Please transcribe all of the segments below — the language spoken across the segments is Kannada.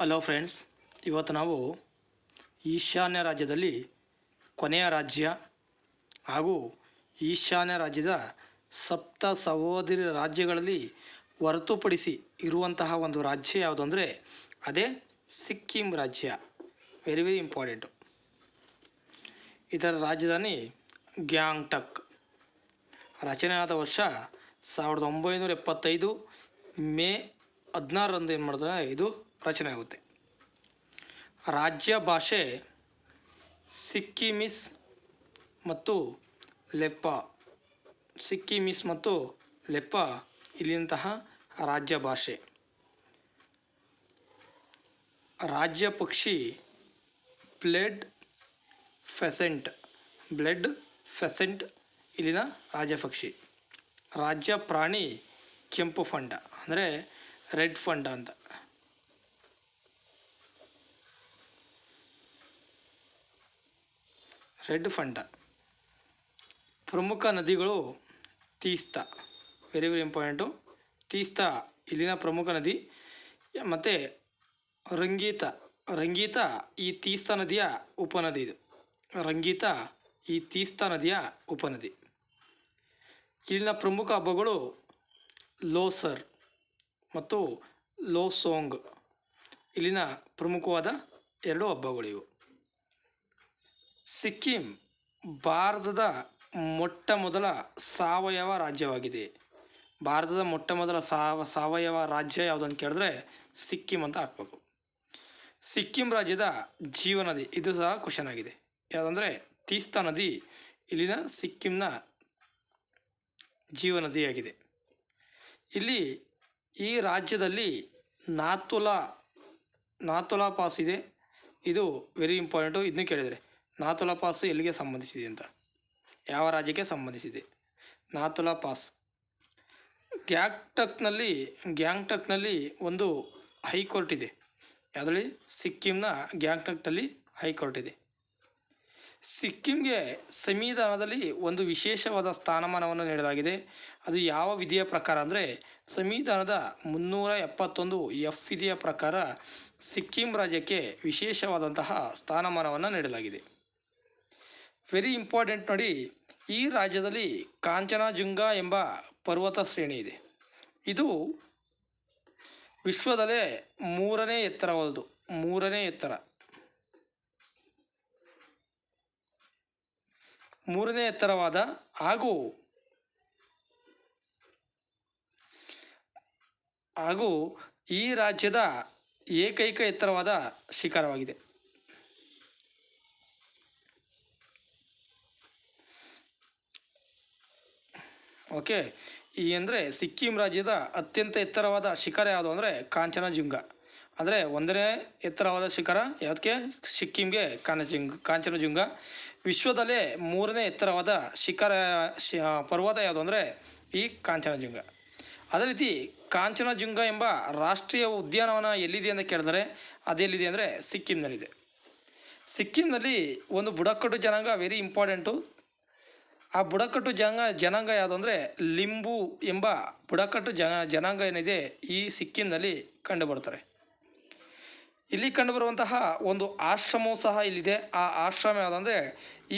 ಹಲೋ ಫ್ರೆಂಡ್ಸ್ ಇವತ್ತು ನಾವು ಈಶಾನ್ಯ ರಾಜ್ಯದಲ್ಲಿ ಕೊನೆಯ ರಾಜ್ಯ ಹಾಗೂ ಈಶಾನ್ಯ ರಾಜ್ಯದ ಸಪ್ತ ಸಹೋದರಿ ರಾಜ್ಯಗಳಲ್ಲಿ ಹೊರತುಪಡಿಸಿ ಇರುವಂತಹ ಒಂದು ರಾಜ್ಯ ಯಾವುದು ಅಂದರೆ ಅದೇ ಸಿಕ್ಕಿಂ ರಾಜ್ಯ. ವೆರಿ ವೆರಿ ಇಂಪಾರ್ಟೆಂಟು ಇದರ ರಾಜಧಾನಿ ಗ್ಯಾಂಗ್ಟಕ್. ರಚನೆಯಾದ ವರ್ಷ ಸಾವಿರದ ಒಂಬೈನೂರ ಎಪ್ಪತ್ತೈದು ಮೇ ಹದಿನಾರರಂದು ಏನು ಮಾಡಿದ್ರೆ ಇದು ರಚನೆ ಆಗುತ್ತೆ. ರಾಜ್ಯ ಭಾಷೆ ಸಿಕ್ಕಿಮಿಸ್ ಮತ್ತು ಲೆಪ್ಪ. ಸಿಕ್ಕಿಮಿಸ್ ಮತ್ತು ಲೆಪ್ಪ ಇಲ್ಲಿನಂತಹ ರಾಜ್ಯ ಭಾಷೆ. ರಾಜ್ಯ ಪಕ್ಷಿ ಬ್ಲೆಡ್ ಫೆಸೆಂಟ್. ಬ್ಲೆಡ್ ಫೆಸೆಂಟ್ ಇಲ್ಲಿನ ರಾಜ್ಯ ಪಕ್ಷಿ. ರಾಜ್ಯ ಪ್ರಾಣಿ ಕೆಂಪು ಫಂಡ, ಅಂದರೆ ರೆಡ್ ಫಂಡ ಅಂತ. Red fund. ಪ್ರಮುಖ ನದಿಗಳು Teesta. Very very important Teesta, ಇಲ್ಲಿನ ಪ್ರಮುಖ ನದಿ. ಮತ್ತು ರಂಗೀತ. ರಂಗೀತ ಈ ತೀಸ್ತಾ ನದಿಯ ಉಪನದಿ ಇದು. ರಂಗೀತ ಈ ತೀಸ್ತಾ ನದಿಯ ಉಪನದಿ. ಇಲ್ಲಿನ ಪ್ರಮುಖ ಹಬ್ಬಗಳು ಲೋಸರ್ ಮತ್ತು ಲೋಸೋಂಗ್. ಇಲ್ಲಿನ ಪ್ರಮುಖವಾದ ಎರಡು ಹಬ್ಬಗಳು ಇವು. ಸಿಕ್ಕಿಂ ಭಾರತದ ಮೊಟ್ಟ ಮೊದಲ ಸಾವಯವ ರಾಜ್ಯವಾಗಿದೆ. ಭಾರತದ ಮೊಟ್ಟ ಮೊದಲ ಸಾವ, ಸಾವಯವ ರಾಜ್ಯ ಯಾವುದಂತ ಕೇಳಿದ್ರೆ ಸಿಕ್ಕಿಂ ಅಂತ ಹಾಕ್ಬೇಕು. ಸಿಕ್ಕಿಂ ರಾಜ್ಯದ ಜೀವನದಿ ಇದು ಸಹ ಕ್ವಶನ್ ಆಗಿದೆ. ಯಾವುದಂದರೆ ತೀಸ್ತಾ ನದಿ ಇಲ್ಲಿನ ಸಿಕ್ಕಿಂನ ಜೀವನದಿಯಾಗಿದೆ ಇಲ್ಲಿ ಈ ರಾಜ್ಯದಲ್ಲಿ ನಾತುಲಾ ನಾತುಲಾ ಪಾಸ್ ಇದೆ. ಇದು ವೆರಿ ಇಂಪಾರ್ಟೆಂಟು ಇದನ್ನು ಕೇಳಿದರೆ ನಾಥುಲಾ ಪಾಸ್ ಎಲ್ಲಿಗೆ ಸಂಬಂಧಿಸಿದೆ ಅಂತ? ಯಾವ ರಾಜ್ಯಕ್ಕೆ ಸಂಬಂಧಿಸಿದೆ? ನಾಥುಲಾ ಪಾಸ್. ಗ್ಯಾಂಗ್ಟಕ್ನಲ್ಲಿ ಗ್ಯಾಂಗ್ಟಕ್ನಲ್ಲಿ ಒಂದು ಹೈಕೋರ್ಟ್ ಇದೆ. ಯಾವುದ್ರಲ್ಲಿ? ಸಿಕ್ಕಿಂನ ಗ್ಯಾಂಗ್ಟಕ್ನಲ್ಲಿ ಹೈಕೋರ್ಟ್ ಇದೆ. ಸಿಕ್ಕಿಂಗೆ ಸಂವಿಧಾನದಲ್ಲಿ ಒಂದು ವಿಶೇಷವಾದ ಸ್ಥಾನಮಾನವನ್ನು ನೀಡಲಾಗಿದೆ. ಅದು ಯಾವ ವಿಧಿಯ ಪ್ರಕಾರ ಅಂದರೆ ಸಂವಿಧಾನದ ಮುನ್ನೂರ ಎಪ್ಪತ್ತೊಂದು ಎಫ್ ವಿಧಿಯ ಪ್ರಕಾರ ಸಿಕ್ಕಿಂ ರಾಜ್ಯಕ್ಕೆ ವಿಶೇಷವಾದಂತಹ ಸ್ಥಾನಮಾನವನ್ನು ನೀಡಲಾಗಿದೆ. ವೆರಿ ಇಂಪಾರ್ಟೆಂಟ್ ನೋಡಿ, ಈ ರಾಜ್ಯದಲ್ಲಿ ಕಾಂಚನಜುಂಗ ಎಂಬ ಪರ್ವತ ಶ್ರೇಣಿ ಇದೆ. ಇದು ವಿಶ್ವದಲ್ಲೇ ಮೂರನೇ ಎತ್ತರವಾದದು ಮೂರನೇ ಎತ್ತರ. ಮೂರನೇ ಎತ್ತರವಾದ ಹಾಗೂ ಹಾಗೂ ಈ ರಾಜ್ಯದ ಏಕೈಕ ಎತ್ತರವಾದ ಶಿಖರವಾಗಿದೆ. ಓಕೆ, ಈ ಅಂದರೆ ಸಿಕ್ಕಿಂ ರಾಜ್ಯದ ಅತ್ಯಂತ ಎತ್ತರವಾದ ಶಿಖರ ಯಾವುದು ಅಂದರೆ ಕಾಂಚನಜುಂಗ. ಅಂದರೆ ಒಂದನೇ ಎತ್ತರವಾದ ಶಿಖರ ಯಾವುದಕ್ಕೆ ಸಿಕ್ಕಿಂಗೆ ಕಾಂಚನಜುಂಗ ಕಾಂಚನಜುಂಗ. ವಿಶ್ವದಲ್ಲೇ ಮೂರನೇ ಎತ್ತರವಾದ ಶಿಖರ ಪರ್ವತ ಯಾವುದು ಅಂದರೆ ಈ ಕಾಂಚನಜುಂಗ. ಅದೇ ರೀತಿ ಕಾಂಚನಜುಂಗ ಎಂಬ ರಾಷ್ಟ್ರೀಯ ಉದ್ಯಾನವನ ಎಲ್ಲಿದೆ ಅಂತ ಕೇಳಿದರೆ ಅದೆಲ್ಲಿದೆ ಅಂದರೆ ಸಿಕ್ಕಿಂನಲ್ಲಿದೆ. ಸಿಕ್ಕಿಂನಲ್ಲಿ ಒಂದು ಬುಡಕಟ್ಟು ಜನಾಂಗ ವೆರಿ ಇಂಪಾರ್ಟೆಂಟು ಆ ಬುಡಕಟ್ಟು ಜನಾಂಗ ಜನಾಂಗ ಯಾವುದು ಅಂದರೆ ಲಿಂಬು ಎಂಬ ಬುಡಕಟ್ಟು ಜನ, ಜನಾಂಗ ಏನಿದೆ ಈ ಸಿಕ್ಕಿಂನಲ್ಲಿ ಕಂಡುಬರ್ತಾರೆ ಇಲ್ಲಿ ಕಂಡುಬರುವಂತಹ ಒಂದು ಆಶ್ರಮವೂ ಸಹ ಇಲ್ಲಿದೆ. ಆ ಆಶ್ರಮ ಯಾವುದಂದರೆ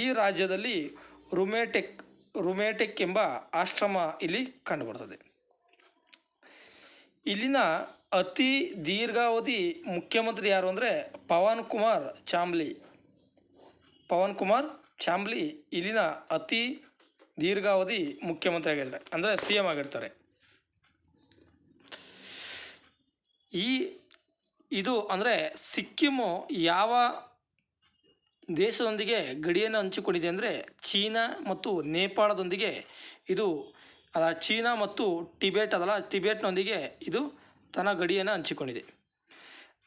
ಈ ರಾಜ್ಯದಲ್ಲಿ ರುಮೇಟೆಕ್ ರುಮೇಟೆಕ್ ಎಂಬ ಆಶ್ರಮ ಇಲ್ಲಿ ಕಂಡುಬರ್ತದೆ. ಇಲ್ಲಿನ ಅತಿ ದೀರ್ಘಾವಧಿ ಮುಖ್ಯಮಂತ್ರಿ ಯಾರು ಅಂದರೆ ಪವನ್ ಕುಮಾರ್ ಚಾಮ್ಲಿ. ಪವನ್ ಕುಮಾರ್ ಚಾಮ್ಲಿ ಇಲ್ಲಿನ ಅತಿ ದೀರ್ಘಾವಧಿ ಮುಖ್ಯಮಂತ್ರಿ ಆಗಿದ್ದಾರೆ ಅಂದರೆ ಸಿ ಎಂ ಆಗಿರ್ತಾರೆ. ಈ ಇದು ಅಂದರೆ ಸಿಕ್ಕಿಮು ಯಾವ ದೇಶದೊಂದಿಗೆ ಗಡಿಯನ್ನು ಹಂಚಿಕೊಂಡಿದೆ ಅಂದರೆ ಚೀನಾ ಮತ್ತು ನೇಪಾಳದೊಂದಿಗೆ ಇದು ಅಲ್ಲ, ಚೀನಾ ಮತ್ತು ಟಿಬೆಟ್ ಅದಲ್ಲ, ಟಿಬೆಟ್ನೊಂದಿಗೆ ಇದು ತನ್ನ ಗಡಿಯನ್ನು ಹಂಚಿಕೊಂಡಿದೆ.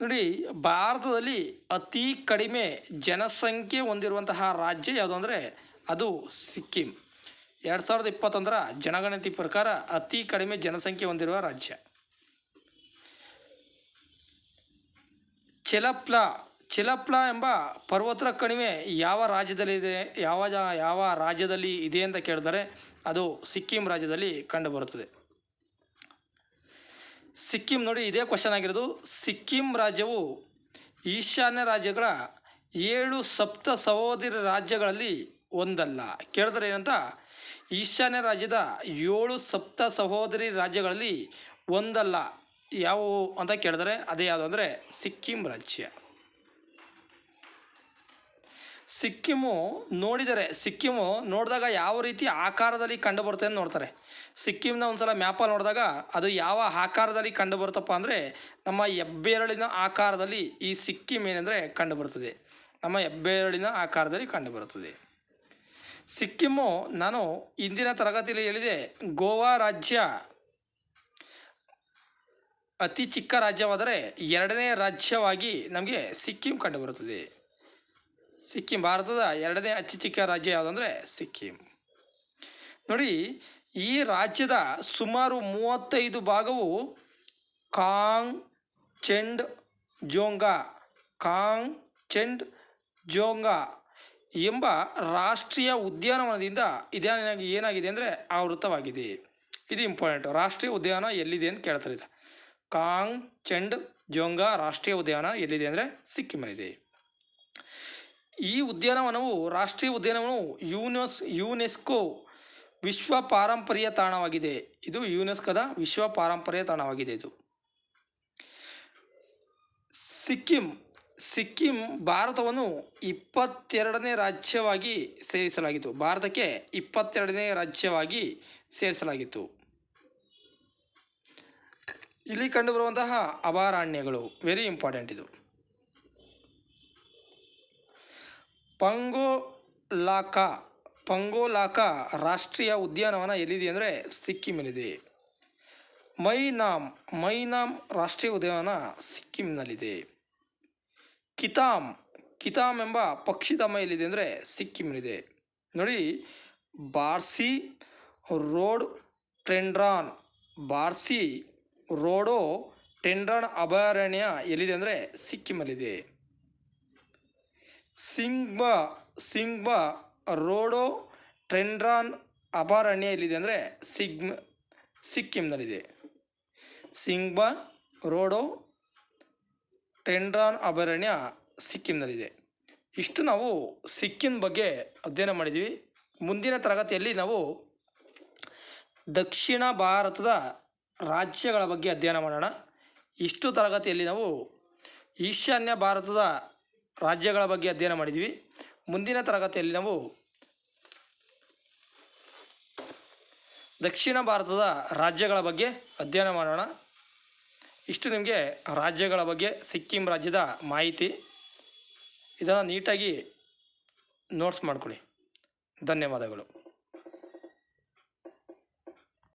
ನೋಡಿ, ಭಾರತದಲ್ಲಿ ಅತಿ ಕಡಿಮೆ ಜನಸಂಖ್ಯೆ ಹೊಂದಿರುವಂತಹ ರಾಜ್ಯ ಯಾವುದು ಅಂದರೆ ಅದು ಸಿಕ್ಕಿಂ. ಎರಡು ಸಾವಿರದ ಇಪ್ಪತ್ತೊಂದರ ಜನಗಣತಿ ಪ್ರಕಾರ ಅತಿ ಕಡಿಮೆ ಜನಸಂಖ್ಯೆ ಹೊಂದಿರುವ ರಾಜ್ಯ. ಚಿಲಪ್ಲ ಚಿಲಪ್ಲ ಎಂಬ ಪರ್ವತ ಕಣಿವೆ ಯಾವ ರಾಜ್ಯದಲ್ಲಿದೆ, ಯಾವ ಯಾವ ರಾಜ್ಯದಲ್ಲಿ ಇದೆ ಅಂತ ಕೇಳಿದರೆ ಅದು ಸಿಕ್ಕಿಂ ರಾಜ್ಯದಲ್ಲಿ ಕಂಡುಬರುತ್ತದೆ. ಸಿಕ್ಕಿಂ ನೋಡಿ ಇದೇ ಕ್ವಶನ್ ಆಗಿರೋದು. ಸಿಕ್ಕಿಂ ರಾಜ್ಯವು ಈಶಾನ್ಯ ರಾಜ್ಯಗಳ ಏಳು ಸಪ್ತ ಸಹೋದರಿ ರಾಜ್ಯಗಳಲ್ಲಿ ಒಂದಲ್ಲ. ಕೇಳಿದ್ರೆ ಏನಂತ? ಈಶಾನ್ಯ ರಾಜ್ಯದ ಏಳು ಸಪ್ತ ಸಹೋದರಿ ರಾಜ್ಯಗಳಲ್ಲಿ ಒಂದಲ್ಲ. ಯಾವುವು ಅಂತ ಕೇಳಿದ್ರೆ ಅದೇ ಯಾವುದು ಅಂದರೆ ಸಿಕ್ಕಿಂ ರಾಜ್ಯ. ಸಿಕ್ಕಿಮು ನೋಡಿದರೆ, ಸಿಕ್ಕಿಮು ನೋಡಿದಾಗ ಯಾವ ರೀತಿ ಆಕಾರದಲ್ಲಿ ಕಂಡು ಬರುತ್ತೆ ಅಂತ ನೋಡ್ತಾರೆ. ಸಿಕ್ಕಿಮ್ನ ಒಂದ್ಸಲ ಮ್ಯಾಪಲ್ಲಿ ನೋಡಿದಾಗ ಅದು ಯಾವ ಆಕಾರದಲ್ಲಿ ಕಂಡು ಬರುತ್ತಪ್ಪ ಅಂದರೆ, ನಮ್ಮ ಹೆಬ್ಬೆರಳಿನ ಆಕಾರದಲ್ಲಿ ಈ ಸಿಕ್ಕಿಮ್ ಏನಂದರೆ ಕಂಡು ಬರುತ್ತದೆ ನಮ್ಮ ಹೆಬ್ಬೆರಳಿನ ಆಕಾರದಲ್ಲಿ ಕಂಡು ಬರುತ್ತದೆ ಸಿಕ್ಕಿಮು ನಾನು ಇಂದಿನ ತರಗತಿಯಲ್ಲಿ ಹೇಳಿದೆ, ಗೋವಾ ರಾಜ್ಯ ಅತಿ ಚಿಕ್ಕ ರಾಜ್ಯವಾದರೆ ಎರಡನೇ ರಾಜ್ಯವಾಗಿ ನಮಗೆ ಸಿಕ್ಕಿಂ ಕಂಡುಬರುತ್ತದೆ. ಸಿಕ್ಕಿಂ ಭಾರತದ ಎರಡನೇ ಅತಿ ಚಿಕ್ಕ ರಾಜ್ಯ ಯಾವುದಂದರೆ ಸಿಕ್ಕಿಂ. ನೋಡಿ, ಈ ರಾಜ್ಯದ ಸುಮಾರು ಮೂವತ್ತೈದು ಭಾಗವು ಕಾಂಗ್, ಚೆಂಡ್, ಜೋಂಗಾ, ಕಾಂಗ್, ಚೆಂಡ್, ಜೋಂಗಾ ಎಂಬ ರಾಷ್ಟ್ರೀಯ ಉದ್ಯಾನವನದಿಂದ ಇದೇನಾಗಿ ಏನಾಗಿದೆ ಅಂದರೆ ಆವೃತವಾಗಿದೆ ಇದು ಇಂಪಾರ್ಟೆಂಟ್. ರಾಷ್ಟ್ರೀಯ ಉದ್ಯಾನ ಎಲ್ಲಿದೆ ಅಂತ ಕೇಳ್ತಾರೆ ಇದು. ಕಾಂಗ್, ಚೆಂಡ್, ಜೋಂಗಾ ರಾಷ್ಟ್ರೀಯ ಉದ್ಯಾನ ಎಲ್ಲಿದೆ ಅಂದರೆ ಸಿಕ್ಕಿಮಲ್ಲಿದೆ ಈ ಉದ್ಯಾನವನವು ರಾಷ್ಟ್ರೀಯ ಉದ್ಯಾನವನವು ಯುನೆಸ್, ಯುನೆಸ್ಕೋ ವಿಶ್ವ ಪಾರಂಪರ್ಯ ತಾಣವಾಗಿದೆ. ಇದು ಯುನೆಸ್ಕೋದ ವಿಶ್ವ ಪಾರಂಪರ್ಯ ತಾಣವಾಗಿದೆ ಇದು. ಸಿಕ್ಕಿಂ ಸಿಕ್ಕಿಂ ಭಾರತವನ್ನು ಇಪ್ಪತ್ತೆರಡನೇ ರಾಜ್ಯವಾಗಿ ಸೇರಿಸಲಾಗಿತ್ತು. ಭಾರತಕ್ಕೆ ಇಪ್ಪತ್ತೆರಡನೇ ರಾಜ್ಯವಾಗಿ ಸೇರಿಸಲಾಗಿತ್ತು. ಇಲ್ಲಿ ಕಂಡುಬರುವಂತಹ ಅಭಯಾರಣ್ಯಗಳು ವೆರಿ ಇಂಪಾರ್ಟೆಂಟ್ ಇದು. ಪಂಗೋಲಾಕಾ, ಪಂಗೋಲಾಕ ರಾಷ್ಟ್ರೀಯ ಉದ್ಯಾನವನ ಎಲ್ಲಿದೆ ಅಂದರೆ ಸಿಕ್ಕಿಮಲ್ಲಿದೆ ಮೈನಾಮ್ ಮೈನಾಮ್ ರಾಷ್ಟ್ರೀಯ ಉದ್ಯಾನವನ ಸಿಕ್ಕಿಂನಲ್ಲಿದೆ. ಕಿತಾಮ್ ಕಿತಾಮ್ ಎಂಬ ಪಕ್ಷಿಧಾಮ ಎಲ್ಲಿದೆ ಅಂದರೆ ಸಿಕ್ಕಿಂನಲ್ಲಿದೆ. ನೋಡಿ, ಬಾರ್ಸಿ ರೋಡ್ ಟೆಂಡ್ರಾನ್, ಬಾರ್ಸಿ ರೋಡೋ ಟೆಂಡ್ರಾನ್ ಅಭಯಾರಣ್ಯ ಎಲ್ಲಿದೆ ಅಂದರೆ ಸಿಕ್ಕಿಮಲ್ಲಿದೆ ಸಿಂಗ್ಬಾ ಸಿಂಗ್ಬಾ ರೋಡೋ ಟ್ರೆಂಡ್ರಾನ್ ಅಭಯಾರಣ್ಯ ಎಲ್ಲಿದೆ ಅಂದರೆ ಸಿಗ್ಮ್, ಸಿಕ್ಕಿಂನಲ್ಲಿದೆ. ಸಿಂಗ್ಬಾ ರೋಡೋ ಟೆಂಡ್ರಾನ್ ಅಭಯಾರಣ್ಯ ಸಿಕ್ಕಿಂನಲ್ಲಿದೆ. ಇಷ್ಟು ನಾವು ಸಿಕ್ಕಿಂ ಬಗ್ಗೆ ಅಧ್ಯಯನ ಮಾಡಿದ್ದೀವಿ. ಮುಂದಿನ ತರಗತಿಯಲ್ಲಿ ನಾವು ದಕ್ಷಿಣ ಭಾರತದ ರಾಜ್ಯಗಳ ಬಗ್ಗೆ ಅಧ್ಯಯನ ಮಾಡೋಣ. ಇಷ್ಟು ತರಗತಿಯಲ್ಲಿ ನಾವು ಈಶಾನ್ಯ ಭಾರತದ ರಾಜ್ಯಗಳ ಬಗ್ಗೆ ಅಧ್ಯಯನ ಮಾಡಿದ್ವಿ. ಮುಂದಿನ ತರಗತಿಯಲ್ಲಿ ನಾವು ದಕ್ಷಿಣ ಭಾರತದ ರಾಜ್ಯಗಳ ಬಗ್ಗೆ ಅಧ್ಯಯನ ಮಾಡೋಣ. ಇಷ್ಟು ನಿಮಗೆ ರಾಜ್ಯಗಳ ಬಗ್ಗೆ ಸಿಕ್ಕಿಂ ರಾಜ್ಯದ ಮಾಹಿತಿ. ಇದನ್ನು ನೀಟಾಗಿ ನೋಟ್ಸ್ ಮಾಡಿಕೊಳ್ಳಿ. ಧನ್ಯವಾದಗಳು.